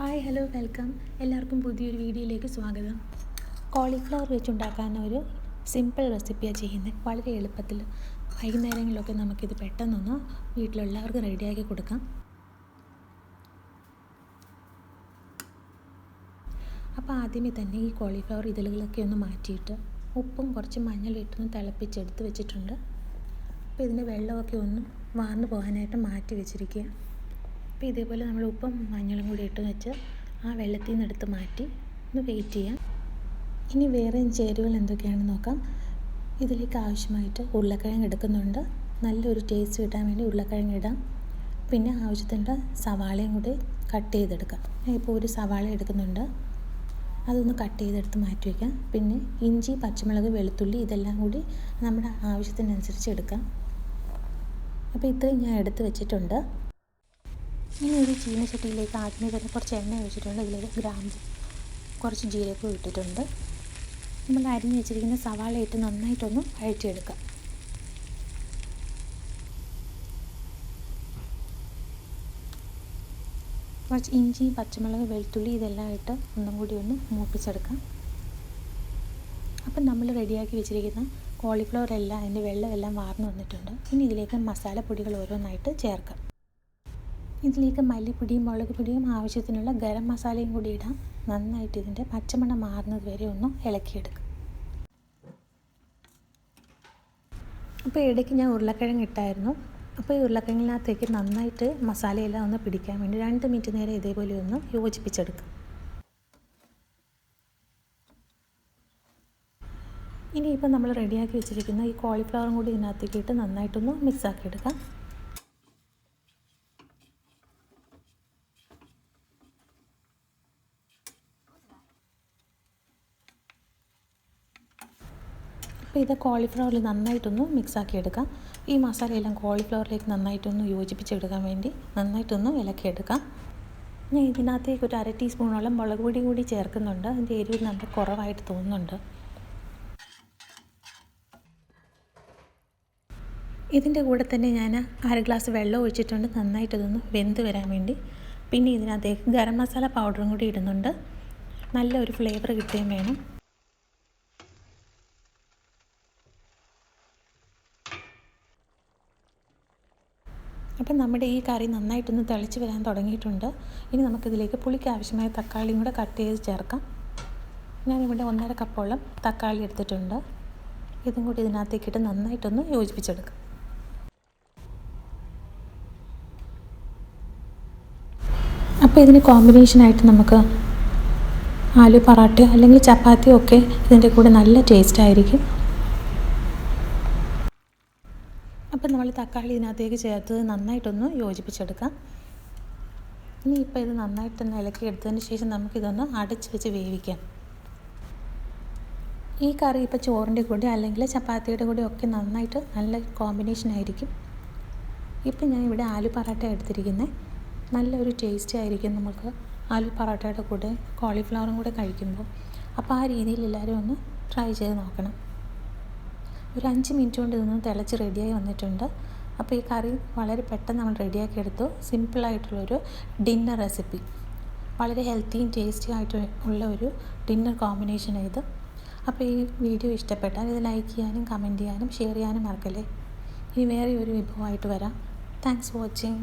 Hi hello welcome എല്ലാവർക്കും പുതിയൊരു വീഡിയോയിലേക്ക് സ്വാഗതം. കോളിഫ്ലവർ വെച്ചുണ്ടാക്കാൻ ഒരു സിമ്പിൾ റെസിപ്പിയാണ് ചെയ്യുന്നത് വളരെ എളുപ്പത്തിൽ വൈകുന്നേരങ്ങളിലൊക്കെ നമുക്കിത് പെട്ടെന്നൊന്ന് വീട്ടിലുള്ളവർക്ക് റെഡിയാക്കി കൊടുക്കാം. അപ്പോൾ ആദ്യമേ തന്നെ ഈ കോളിഫ്ലവർ ഇതിലുകളൊക്കെ ഒന്ന് മാറ്റിയിട്ട് ഉപ്പും കുറച്ച് മഞ്ഞളിട്ടൊന്ന് തിളപ്പിച്ചെടുത്ത് വെച്ചിട്ടുണ്ട്. അപ്പോൾ ഇതിന്റെ വെള്ളമൊക്കെ ഒന്ന് വാർന്നു പോകാനായിട്ട് മാറ്റി വെച്ചിരിക്കുക അപ്പോൾ ഇതേപോലെ നമ്മൾ ഉപ്പും മഞ്ഞളും കൂടി ഇട്ട് വെച്ച് ആ വെള്ളത്തിൽ നിന്ന് എടുത്ത് മാറ്റി ഒന്ന് വെയിറ്റ് ചെയ്യാം. ഇനി വേറെ ചേരുവകൾ എന്തൊക്കെയാണെന്ന് നോക്കാം. ഇതിലേക്ക് ആവശ്യമായിട്ട് ഉരുളക്കിഴങ്ങ് എടുക്കുന്നുണ്ട്. നല്ലൊരു ടേസ്റ്റ് കിട്ടാൻ വേണ്ടി ഉരുളക്കിഴങ്ങ് ഇടാം. പിന്നെ ആവശ്യത്തിന്റെ സവാളയും കൂടി കട്ട് ചെയ്തെടുക്കാം. ഞാൻ ഇപ്പോൾ ഒരു സവാള എടുക്കുന്നുണ്ട്. അതൊന്ന് കട്ട് ചെയ്തെടുത്ത് മാറ്റി വയ്ക്കാം. പിന്നെ ഇഞ്ചി പച്ചമുളക് വെളുത്തുള്ളി ഇതെല്ലാം കൂടി നമ്മുടെ ആവശ്യത്തിനനുസരിച്ച് എടുക്കാം. അപ്പോൾ ഇത്രയും ഞാൻ എടുത്ത് വെച്ചിട്ടുണ്ട്. ഇനി ഒരു ചീനച്ചട്ടിയിലേക്ക് ആദ്യമേ തന്നെ കുറച്ച് എണ്ണ ഒഴിച്ചിട്ടുണ്ട്. ഇതിലേക്ക് ഗ്രാമ്പു കുറച്ച് ജീരകവും ഇട്ടിട്ടുണ്ട്. നമ്മൾ അരിഞ്ഞ് വെച്ചിരിക്കുന്ന സവാള ഇട്ട് നന്നായിട്ടൊന്ന് അഴിച്ചെടുക്കുക കുറച്ച് ഇഞ്ചി പച്ചമുളക് വെളുത്തുള്ളി ഇതെല്ലാം ഇട്ട് ഒന്നും കൂടി ഒന്ന് മൂപ്പിച്ചെടുക്കാം. അപ്പം നമ്മൾ റെഡിയാക്കി വെച്ചിരിക്കുന്ന കോളിഫ്ലവർ എല്ലാം അതിന്റെ വെള്ളമെല്ലാം വാർന്നു വന്നിട്ടുണ്ട്. ഇനി ഇതിലേക്ക് മസാലപ്പൊടികൾ ഓരോന്നായിട്ട് ചേർക്കാം. ഇതിലേക്ക് മല്ലിപ്പൊടിയും മുളക് പൊടിയും ആവശ്യത്തിനുള്ള ഗരം മസാലയും കൂടി ഇടാം. നന്നായിട്ട് ഇതിന്റെ പച്ചമണം മാറുന്നത് വരെ ഒന്ന് ഇളക്കിയെടുക്കും. അപ്പോൾ ഇടയ്ക്ക് ഞാൻ ഉരുളക്കിഴങ്ങ് ഇട്ടായിരുന്നു. അപ്പോൾ ഈ ഉരുളക്കിഴങ്ങിനകത്തേക്ക് നന്നായിട്ട് മസാലയെല്ലാം ഒന്ന് പിടിക്കാൻ വേണ്ടി രണ്ട് മിനിറ്റ് നേരം ഇതേപോലെ ഒന്ന് യോജിപ്പിച്ചെടുക്കും. ഇനിയിപ്പോൾ നമ്മൾ റെഡിയാക്കി വെച്ചിരിക്കുന്ന ഈ കോളിഫ്ലവറും കൂടി ഇതിനകത്തേക്ക് ഇട്ട് നന്നായിട്ടൊന്ന് മിക്സാക്കി എടുക്കാം അപ്പോൾ ഇത് കോളിഫ്ലവറിൽ നന്നായിട്ടൊന്ന് മിക്സാക്കി എടുക്കാം ഈ മസാലയെല്ലാം കോളിഫ്ലവറിലേക്ക് നന്നായിട്ടൊന്ന് യോജിപ്പിച്ചെടുക്കാൻ വേണ്ടി നന്നായിട്ടൊന്ന് ഇളക്കിയെടുക്കാം. ഞാൻ ഇതിനകത്തേക്ക് ഒരു അര ടീസ്പൂണോളം മുളക് പൊടി കൂടി ചേർക്കുന്നുണ്ട്. അതിന്റെ എരിവ് നമുക്ക് കുറവായിട്ട് തോന്നുന്നുണ്ട്. ഇതിന്റെ കൂടെ തന്നെ ഞാൻ അര ഗ്ലാസ് വെള്ളം ഒഴിച്ചിട്ടുണ്ട്. നന്നായിട്ടതൊന്ന് വെന്ത് വരാൻ വേണ്ടി. പിന്നെ ഇതിനകത്തേക്ക് ഗരം മസാല പൗഡറും കൂടി ഇടുന്നുണ്ട്. നല്ലൊരു ഫ്ലേവർ കിട്ടുകയും വേണം. അപ്പം നമ്മുടെ ഈ കറി നന്നായിട്ടൊന്ന് തിളച്ച് വരാൻ തുടങ്ങിയിട്ടുണ്ട്. ഇനി നമുക്കിതിലേക്ക് പുളിക്ക് ആവശ്യമായ തക്കാളിയും കൂടെ കട്ട് ചെയ്ത് ചേർക്കാം. ഞാനിവിടെ ഒന്നര കപ്പോളം തക്കാളി എടുത്തിട്ടുണ്ട്. ഇതും കൂടി ഇതിനകത്തേക്കിട്ട് നന്നായിട്ടൊന്ന് യോജിപ്പിച്ചെടുക്കാം. അപ്പോൾ ഇതിന് കോമ്പിനേഷനായിട്ട് നമുക്ക് ആലു പറാട്ട് അല്ലെങ്കിൽ ചപ്പാത്തിയോ ഒക്കെ ഇതിന്റെ കൂടെ നല്ല ടേസ്റ്റ് ആയിരിക്കും. അപ്പം നമ്മൾ തക്കാളി ഇതിനകത്തേക്ക് ചേർത്ത് നന്നായിട്ടൊന്ന് യോജിപ്പിച്ചെടുക്കാം. ഇനി ഇപ്പോൾ ഇത് നന്നായിട്ടൊന്ന് ഇളക്കി എടുത്തതിന് ശേഷം നമുക്കിതൊന്ന് അടച്ച് വെച്ച് വേവിക്കാം. ഈ കറി ഇപ്പോൾ ചോറിന്റെ കൂടെ അല്ലെങ്കിൽ ചപ്പാത്തിയുടെ കൂടെ ഒക്കെ നന്നായിട്ട് നല്ല കോമ്പിനേഷൻ ആയിരിക്കും. ഇപ്പം ഞാൻ ഇവിടെ ആലു പറാട്ട എടുത്തിരിക്കുന്നത് നല്ലൊരു ടേസ്റ്റ് ആയിരിക്കും നമുക്ക് ആലു പറാട്ടയുടെ കൂടെ കോളിഫ്ലവറും കൂടെ കഴിക്കുമ്പോൾ. അപ്പോൾ ആ രീതിയിൽ എല്ലാവരും ഒന്ന് ട്രൈ ചെയ്ത് നോക്കണം. ഒരു അഞ്ച് മിനിറ്റ് കൊണ്ട് ഇതൊന്ന് തിളച്ച് റെഡിയായി വന്നിട്ടുണ്ട്. അപ്പോൾ ഈ കറി വളരെ പെട്ടെന്ന് നമ്മൾ റെഡിയാക്കി എടുത്തു. സിമ്പിളായിട്ടുള്ളൊരു ഡിന്നർ റെസിപ്പി വളരെ ഹെൽത്തിയും ടേസ്റ്റി ആയിട്ട് ഉള്ള ഒരു ഡിന്നർ കോമ്പിനേഷൻ ഇത്. അപ്പോൾ ഈ വീഡിയോ ഇഷ്ടപ്പെട്ടാൽ ഇത് ലൈക്ക് ചെയ്യാനും കമന്റ് ചെയ്യാനും ഷെയർ ചെയ്യാനും മറക്കല്ലേ? ഇനി വേറെ ഒരു വിഭവമായിട്ട് വരാം. Thanks for watching